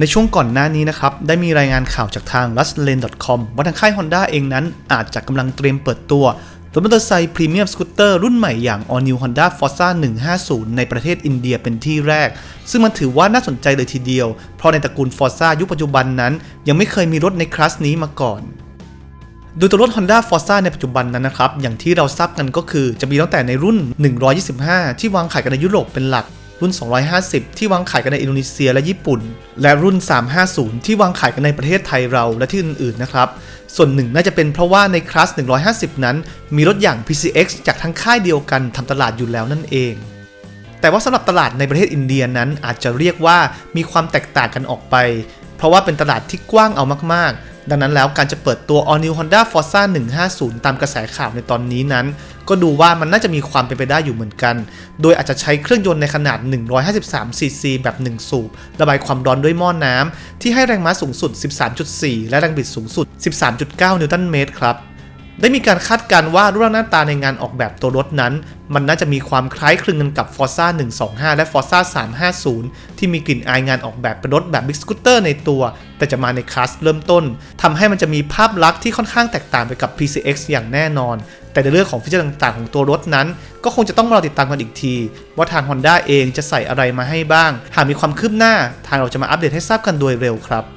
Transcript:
ในช่วงก่อนหน้านี้นะครับ ได้มีรายงานข่าวจากทาง r u s l a n c o m ว่าทางค่าย Honda เองนั้นอาจจะกำลังเตรียมเปิดตัวรถมอเตอร์ไซค์พรีเมียมสกูตเตอร์รุ่นใหม่อย่าง All New Honda Forza 150 ในประเทศอินเดียเป็นที่แรก ซึ่งมันถือว่าน่าสนใจเลยทีเดียว เพราะในตระกูล Forza ยุคปัจจุบันนั้น ยังไม่เคยมีรถในคลาสนี้มาก่อนโดยตัวรถ Honda Forza ในปัจจุบันนั้นนะครับ อย่างที่เราทราบกันก็คือจะมีตั้งแต่ในรุ่น 125 ที่วางขายกันในยุโรปเป็นหลัก รุ่น 250 ที่วางขายกันในอินโดนีเซียและญี่ปุ่น และรุ่น 350 ที่วางขายกันในประเทศไทยเราและที่อื่นๆนะครับ ส่วนหนึ่งน่าจะเป็นเพราะว่าในคลาส 150 นั้น มีรถอย่าง PCX จากทั้งค่ายเดียวกันทำตลาดอยู่แล้วนั่นเอง แต่ว่าสำหรับตลาดในประเทศอินเดียนั้นอาจจะเรียกว่ามีความแตกต่างกันออกไป เพราะว่าเป็นตลาดที่กว้างเอามากๆ ดังนั้นแล้วการจะเปิดตัว All New Honda Forza 150 ตามกระแสข่าวในตอนนี้นั้น ก็ดูว่ามันน่าจะมีความเป็นไปได้อยู่เหมือนกัน โดยอาจจะใช้เครื่องยนต์ในขนาด 153 ซีซีแบบ 1 สูบ ระบายความร้อนด้วยหม้อน้ำที่ให้แรงม้าสูงสุด 13.4 และแรงบิดสูงสุด 13.9 นิวตันเมตรครับ ได้มีการคาดการณ์ว่ารูปร่างหน้าตาในงานออกแบบตัวรถนั้น มันน่าจะมีความคล้ายคลึงกันกับ Forza 125 และ Forza 350 ที่มีกลิ่นอายงานออกแบบเป็นรถแบบ Big Scooter ในตัว แต่จะมาในคลาสเริ่มต้นทำให้มันจะมีภาพลักษณ์ที่ค่อนข้างแตกต่างไปกับ PCX อย่างแน่นอน แต่ในเรื่องของฟีเจอร์ต่างๆ ของตัวรถนั้น ก็คงจะต้องรอติดตามกันอีกที ว่าทาง Honda เองจะใส่อะไรมาให้บ้าง หากมีความคืบหน้า ทางเราจะมาอัปเดตให้ทราบกันโดยเร็วครับ